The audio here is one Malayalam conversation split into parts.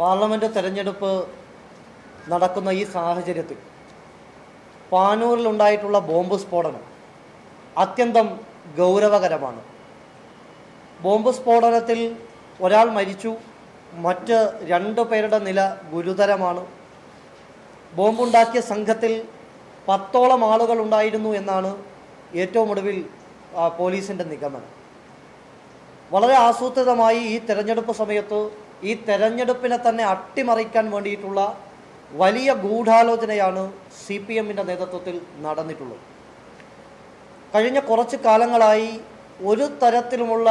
പാർലമെന്റ് തെരഞ്ഞെടുപ്പ് നടക്കുന്ന ഈ സാഹചര്യത്തിൽ പാനൂരിലുണ്ടായിട്ടുള്ള ബോംബ് സ്ഫോടനം അത്യന്തം ഗൗരവകരമാണ്. ബോംബ് സ്ഫോടനത്തിൽ ഒരാൾ മരിച്ചു മറ്റ് രണ്ട് പേരുടെ നില ഗുരുതരമാണ്. ബോംബുണ്ടാക്കിയ സംഘത്തിൽ പത്തോളം ആളുകൾ ഉണ്ടായിരുന്നു എന്നാണ് ഏറ്റവും ഒടുവിൽ പോലീസിന്റെ നിഗമനം. വളരെ ആസൂത്രിതമായി ഈ തെരഞ്ഞെടുപ്പ് സമയത്ത് ഈ തെരഞ്ഞെടുപ്പിനെ തന്നെ അട്ടിമറിക്കാൻ വേണ്ടിയിട്ടുള്ള വലിയ ഗൂഢാലോചനയാണ് സി പി എമ്മിന്റെ നേതൃത്വത്തിൽ നടന്നിട്ടുള്ളത്. കഴിഞ്ഞ കുറച്ച് കാലങ്ങളായി ഒരു തരത്തിലുമുള്ള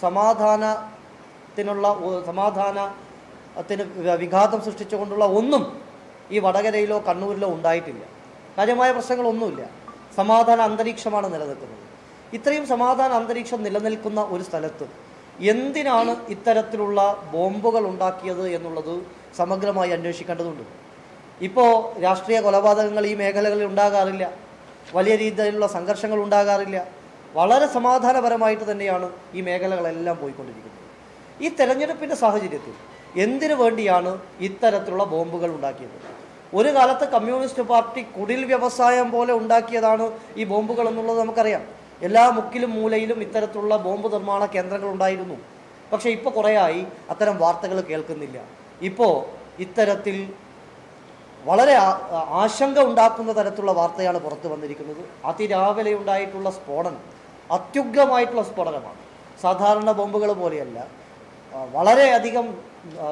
സമാധാനത്തിനുള്ള സമാധാനത്തിന് വിഘാതം സൃഷ്ടിച്ചുകൊണ്ടുള്ള ഒന്നും ഈ വടകരയിലോ കണ്ണൂരിലോ ഉണ്ടായിട്ടില്ല. കാര്യമായ പ്രശ്നങ്ങളൊന്നുമില്ല. സമാധാന അന്തരീക്ഷമാണ് നിലനിൽക്കുന്നത്. ഇത്രയും സമാധാന അന്തരീക്ഷം നിലനിൽക്കുന്ന ഒരു സ്ഥലത്ത് എന്തിനാണ് ഇത്തരത്തിലുള്ള ബോംബുകൾ ഉണ്ടാക്കിയത് എന്നുള്ളത് സമഗ്രമായി അന്വേഷിക്കേണ്ടതുണ്ട്. ഇപ്പോൾ രാഷ്ട്രീയ കൊലപാതകങ്ങൾ ഈ മേഖലകളിൽ ഉണ്ടാകാറില്ല. വലിയ രീതിയിലുള്ള സംഘർഷങ്ങൾ ഉണ്ടാകാറില്ല. വളരെ സമാധാനപരമായിട്ട് തന്നെയാണ് ഈ മേഖലകളെല്ലാം പോയിക്കൊണ്ടിരിക്കുന്നത്. ഈ തെരഞ്ഞെടുപ്പിന്റെ സാഹചര്യത്തിൽ എന്തിനു വേണ്ടിയാണ് ഇത്തരത്തിലുള്ള ബോംബുകൾ ഉണ്ടാക്കിയത്? ഒരു കാലത്ത് കമ്മ്യൂണിസ്റ്റ് പാർട്ടി കുടിൽ വ്യവസായം പോലെ ഉണ്ടാക്കിയതാണ് ഈ ബോംബുകൾ എന്നുള്ളത് നമുക്കറിയാം. എല്ലാ മുക്കിലും മൂലയിലും ഇത്തരത്തിലുള്ള ബോംബ് നിർമ്മാണ കേന്ദ്രങ്ങൾ ഉണ്ടായിരുന്നു. പക്ഷേ ഇപ്പോൾ കുറേയായി അത്തരം വാർത്തകൾ കേൾക്കുന്നില്ല. ഇപ്പോൾ ഇത്തരത്തിൽ വളരെ ആശങ്ക ഉണ്ടാക്കുന്ന തരത്തിലുള്ള വാർത്തയാണ് പുറത്തു വന്നിരിക്കുന്നത്. അതിരാവിലെ ഉണ്ടായിട്ടുള്ള സ്ഫോടനം അത്യുഗ്രമായിട്ടുള്ള സ്ഫോടനമാണ്. സാധാരണ ബോംബുകൾ പോലെയല്ല. വളരെയധികം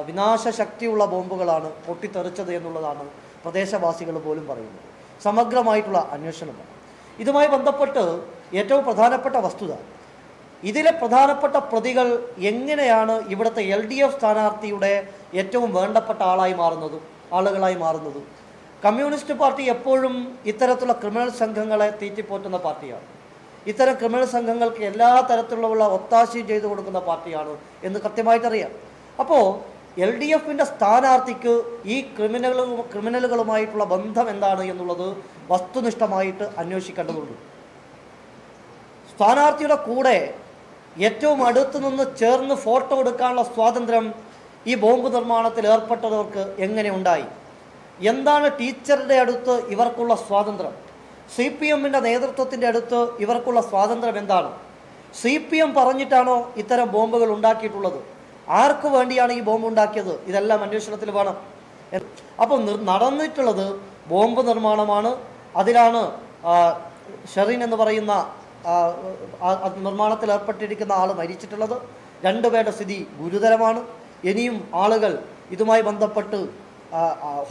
വിനാശശക്തിയുള്ള ബോംബുകളാണ് പൊട്ടിത്തെറിച്ചത് എന്നുള്ളതാണ് പ്രദേശവാസികൾ പോലും പറയുന്നത്. സമഗ്രമായിട്ടുള്ള അന്വേഷണമാണ്. ഇതുമായി ബന്ധപ്പെട്ട് ഏറ്റവും പ്രധാനപ്പെട്ട വസ്തുത. ഇതിലെ പ്രധാനപ്പെട്ട പ്രതികൾ എങ്ങനെയാണ് ഇവിടുത്തെ എൽ ഡി എഫ് സ്ഥാനാർത്ഥിയുടെ ഏറ്റവും വേണ്ടപ്പെട്ട ആളായി മാറുന്നതും ആളുകളായി മാറുന്നതും? കമ്മ്യൂണിസ്റ്റ് പാർട്ടി എപ്പോഴും ഇത്തരത്തിലുള്ള ക്രിമിനൽ സംഘങ്ങളെ തീറ്റിപ്പോറ്റുന്ന പാർട്ടിയാണ്. ഇത്തരം ക്രിമിനൽ സംഘങ്ങൾക്ക് എല്ലാ തരത്തിലുള്ള ഒത്താശയും ചെയ്തു കൊടുക്കുന്ന പാർട്ടിയാണ് എന്ന് കൃത്യമായിട്ടറിയാം. അപ്പോൾ എൽ ഡി എഫിന്റെ സ്ഥാനാർത്ഥിക്ക് ഈ ക്രിമിനലുകളും ക്രിമിനലുകളുമായിട്ടുള്ള ബന്ധം എന്താണ് എന്നുള്ളത് വസ്തുനിഷ്ഠമായിട്ട് അന്വേഷിക്കേണ്ടതുണ്ട്. സ്ഥാനാർത്ഥിയുടെ കൂടെ ഏറ്റവും അടുത്ത് നിന്ന് ചേർന്ന് ഫോട്ടോ എടുക്കാനുള്ള സ്വാതന്ത്ര്യം ഈ ബോംബ് നിർമ്മാണത്തിൽ ഏർപ്പെട്ടവർക്ക് എങ്ങനെ ഉണ്ടായി? എന്താണ് ടീച്ചറുടെ അടുത്ത് ഇവർക്കുള്ള സ്വാതന്ത്ര്യം? സി പി എമ്മിന്റെ നേതൃത്വത്തിന്റെ അടുത്ത് ഇവർക്കുള്ള സ്വാതന്ത്ര്യം എന്താണ്? സി പി എം പറഞ്ഞിട്ടാണോ ഇത്തരം ബോംബുകൾ ഉണ്ടാക്കിയിട്ടുള്ളത്? ആർക്ക് വേണ്ടിയാണ് ഈ ബോംബ് ഉണ്ടാക്കിയത്? ഇതെല്ലാം അന്വേഷണത്തിൽ വേണം. അപ്പോൾ നടന്നിട്ടുള്ളത് ബോംബ് നിർമ്മാണമാണ്. അതിലാണ് ഷെറിൻ എന്ന് പറയുന്ന നിർമ്മാണത്തിൽ ഏർപ്പെട്ടിരിക്കുന്ന ആൾ മരിച്ചിട്ടുള്ളത് രണ്ടുപേരുടെ സ്ഥിതി ഗുരുതരമാണ്. ഇനിയും ആളുകൾ ഇതുമായി ബന്ധപ്പെട്ട്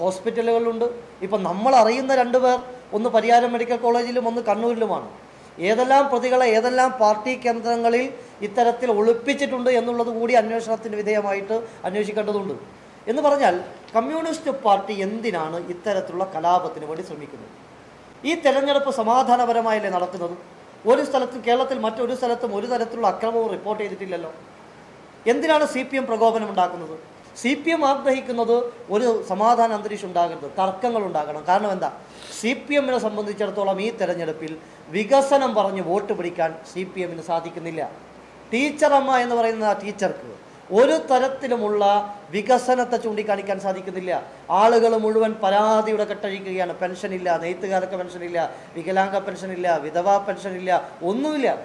ഹോസ്പിറ്റലുകളുണ്ട് ഇപ്പം നമ്മൾ അറിയുന്ന രണ്ടുപേർ ഒന്ന് പരിയാരം മെഡിക്കൽ കോളേജിലും ഒന്ന് കണ്ണൂരിലുമാണ്. ഏതെല്ലാം പ്രതികളെ ഏതെല്ലാം പാർട്ടി കേന്ദ്രങ്ങളിൽ ഇത്തരത്തിൽ ഒളിപ്പിച്ചിട്ടുണ്ട് എന്നുള്ളത് കൂടി അന്വേഷണത്തിന് വിധേയമായിട്ട് അന്വേഷിക്കേണ്ടതുണ്ട്. എന്ന് പറഞ്ഞാൽ കമ്മ്യൂണിസ്റ്റ് പാർട്ടി എന്തിനാണ് ഇത്തരത്തിലുള്ള കലാപത്തിന് വേണ്ടി ശ്രമിക്കുന്നത്? ഈ തെരഞ്ഞെടുപ്പ് സമാധാനപരമായല്ലേ നടക്കുന്നത്? ഒരു സ്ഥലത്തും കേരളത്തിൽ മറ്റൊരു സ്ഥലത്തും ഒരു തരത്തിലുള്ള അക്രമവും റിപ്പോർട്ട് ചെയ്തിട്ടില്ലല്ലോ. എന്തിനാണ് സി പി എം പ്രകോപനം ഉണ്ടാക്കുന്നത്? സി പി എം ആഗ്രഹിക്കുന്നത് ഒരു സമാധാന അന്തരീക്ഷം ഉണ്ടാകരുത് തർക്കങ്ങൾ ഉണ്ടാകണം. കാരണം എന്താ? സി പി എമ്മിനെ സംബന്ധിച്ചിടത്തോളം ഈ തെരഞ്ഞെടുപ്പിൽ വികസനം പറഞ്ഞ് വോട്ട് പിടിക്കാൻ സി പി എമ്മിന് സാധിക്കുന്നില്ല. ടീച്ചറമ്മ എന്ന് പറയുന്ന ടീച്ചർക്ക് ഒരു തരത്തിലുമുള്ള വികസനത്തെ ചൂണ്ടിക്കാണിക്കാൻ സാധിക്കുന്നില്ല. ആളുകൾ മുഴുവൻ പരാതിയുടെ കെട്ടഴിക്കുകയാണ്. പെൻഷനില്ല നെയ്ത്തുകാർക്ക് പെൻഷനില്ല വികലാംഗ പെൻഷനില്ല വിധവാ പെൻഷനില്ല ഒന്നുമില്ല.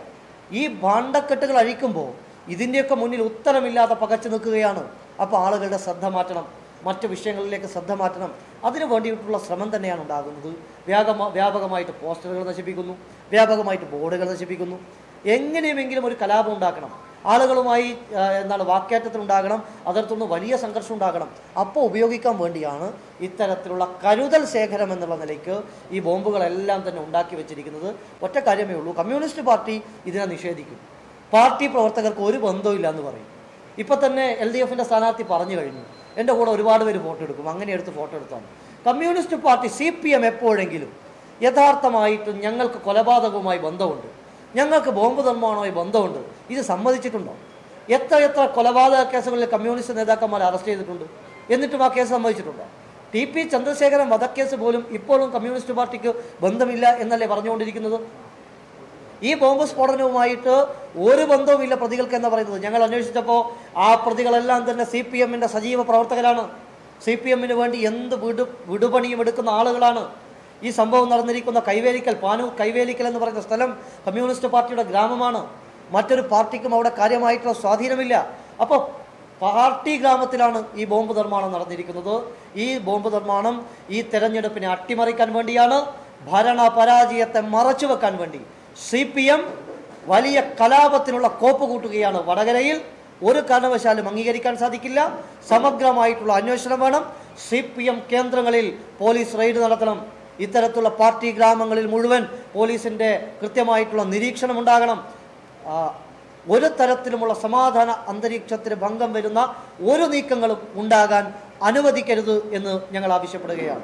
ഈ ഭാണ്ഡക്കെട്ടുകൾ അഴിക്കുമ്പോൾ ഇതിന്റെയൊക്കെ മുന്നിൽ ഉത്തരമില്ലാതെ പകച്ചു നിൽക്കുകയാണ്. അപ്പോൾ ആളുകളുടെ ശ്രദ്ധ മാറ്റണം. മറ്റ് വിഷയങ്ങളിലേക്ക് ശ്രദ്ധ മാറ്റണം. അതിനു വേണ്ടിയിട്ടുള്ള ശ്രമം തന്നെയാണ് ഉണ്ടാകുന്നത്. വ്യാപക വ്യാപകമായിട്ട് പോസ്റ്ററുകൾ നശിപ്പിക്കുന്നു. വ്യാപകമായിട്ട് ബോർഡുകൾ നശിപ്പിക്കുന്നു. എങ്ങനെയുമെങ്കിലും ഒരു കലാപം ഉണ്ടാക്കണം. ആളുകളുമായി എന്താണ് വാക്കേറ്റത്തിലുണ്ടാകണം അതിർത്തുനിന്ന് വലിയ സംഘർഷം ഉണ്ടാകണം അപ്പോൾ ഉപയോഗിക്കാൻ വേണ്ടിയാണ് ഇത്തരത്തിലുള്ള കരുതൽ ശേഖരം എന്നുള്ള നിലയ്ക്ക് ഈ ബോംബുകളെല്ലാം തന്നെ ഉണ്ടാക്കി വെച്ചിരിക്കുന്നത്. ഒറ്റ കാര്യമേ ഉള്ളൂ. കമ്മ്യൂണിസ്റ്റ് പാർട്ടി ഇതിനെ നിഷേധിക്കും. പാർട്ടി പ്രവർത്തകർക്ക് ഒരു ബന്ധവും എന്ന് പറയും. ഇപ്പം തന്നെ എൽ ഡി എഫിന്റെ സ്ഥാനാർത്ഥി പറഞ്ഞു കഴിഞ്ഞു. എന്റെ കൂടെ ഒരുപാട് പേര് ഫോട്ടോ എടുക്കും. അങ്ങനെ എടുത്ത് ഫോട്ടോ എടുത്താണ്. Communist party C P M എപ്പോഴെങ്കിലും യഥാർത്ഥമായിട്ടും ഞങ്ങൾക്ക് കൊലപാതകവുമായി ബന്ധമുണ്ട്. ഞങ്ങൾക്ക് ബോംബ് നിർമ്മാണവുമായി ബന്ധമുണ്ട്. ഇത് സമ്മതിച്ചിട്ടുണ്ടോ? എത്ര എത്ര കൊലപാതക കേസുകളിൽ കമ്മ്യൂണിസ്റ്റ് നേതാക്കന്മാരെ അറസ്റ്റ് ചെയ്തിട്ടുണ്ട്? എന്നിട്ടും ആ കേസ് സമ്മതിച്ചിട്ടുണ്ടോ? ടി പി ചന്ദ്രശേഖരൻ വധക്കേസ് പോലും ഇപ്പോഴും കമ്മ്യൂണിസ്റ്റ് പാർട്ടിക്ക് ബന്ധമില്ല എന്നല്ലേ പറഞ്ഞുകൊണ്ടിരിക്കുന്നത്? ഈ ബോംബ് സ്ഫോടനവുമായിട്ട് ഒരു ബന്ധവുമില്ല പ്രതികൾക്ക് എന്ന് പറയുന്നത്. ഞങ്ങൾ അന്വേഷിച്ചപ്പോൾ ആ പ്രതികളെല്ലാം തന്നെ സി പി എമ്മിന്റെ സജീവ പ്രവർത്തകരാണ്. സി പി എമ്മിന് വേണ്ടി എന്ത് വിടു വിടുപണിയും എടുക്കുന്ന ആളുകളാണ്. ഈ സംഭവം നടന്നിരിക്കുന്ന കൈവേലിക്കൽ പാനൂർ കൈവേലിക്കൽ എന്ന് പറയുന്ന സ്ഥലം കമ്മ്യൂണിസ്റ്റ് പാർട്ടിയുടെ ഗ്രാമമാണ്. മറ്റൊരു പാർട്ടിക്കും അവിടെ കാര്യമായിട്ടുള്ള സ്വാധീനമില്ല. അപ്പോൾ പാർട്ടി ഗ്രാമത്തിലാണ് ഈ ബോംബ് നിർമ്മാണം നടന്നിരിക്കുന്നത്. ഈ ബോംബ് നിർമ്മാണം ഈ തെരഞ്ഞെടുപ്പിനെ അട്ടിമറിക്കാൻ വേണ്ടിയാണ് ഭരണ പരാജയത്തെ മറച്ചു വെക്കാൻ വേണ്ടി സി പി എം വലിയ കലാപത്തിനുള്ള കോപ്പ് കൂട്ടുകയാണ് വടകരയിൽ. ഒരു കാരണവശാലും അംഗീകരിക്കാൻ സാധിക്കില്ല. സമഗ്രമായിട്ടുള്ള അന്വേഷണം വേണം. സി കേന്ദ്രങ്ങളിൽ പോലീസ് റെയ്ഡ് നടത്തണം. ഇത്തരത്തിലുള്ള പാർട്ടി ഗ്രാമങ്ങളിൽ മുഴുവൻ പോലീസിന്റെ കൃത്യമായിട്ടുള്ള നിരീക്ഷണം ഉണ്ടാകണം ഒരു തരത്തിലുമുള്ള സമാധാന അന്തരീക്ഷത്തിന് ഭംഗം വരുന്ന ഒരു നീക്കങ്ങളും ഉണ്ടാകാൻ അനുവദിക്കരുത് എന്ന് ഞങ്ങൾ ആവശ്യപ്പെടുകയാണ്.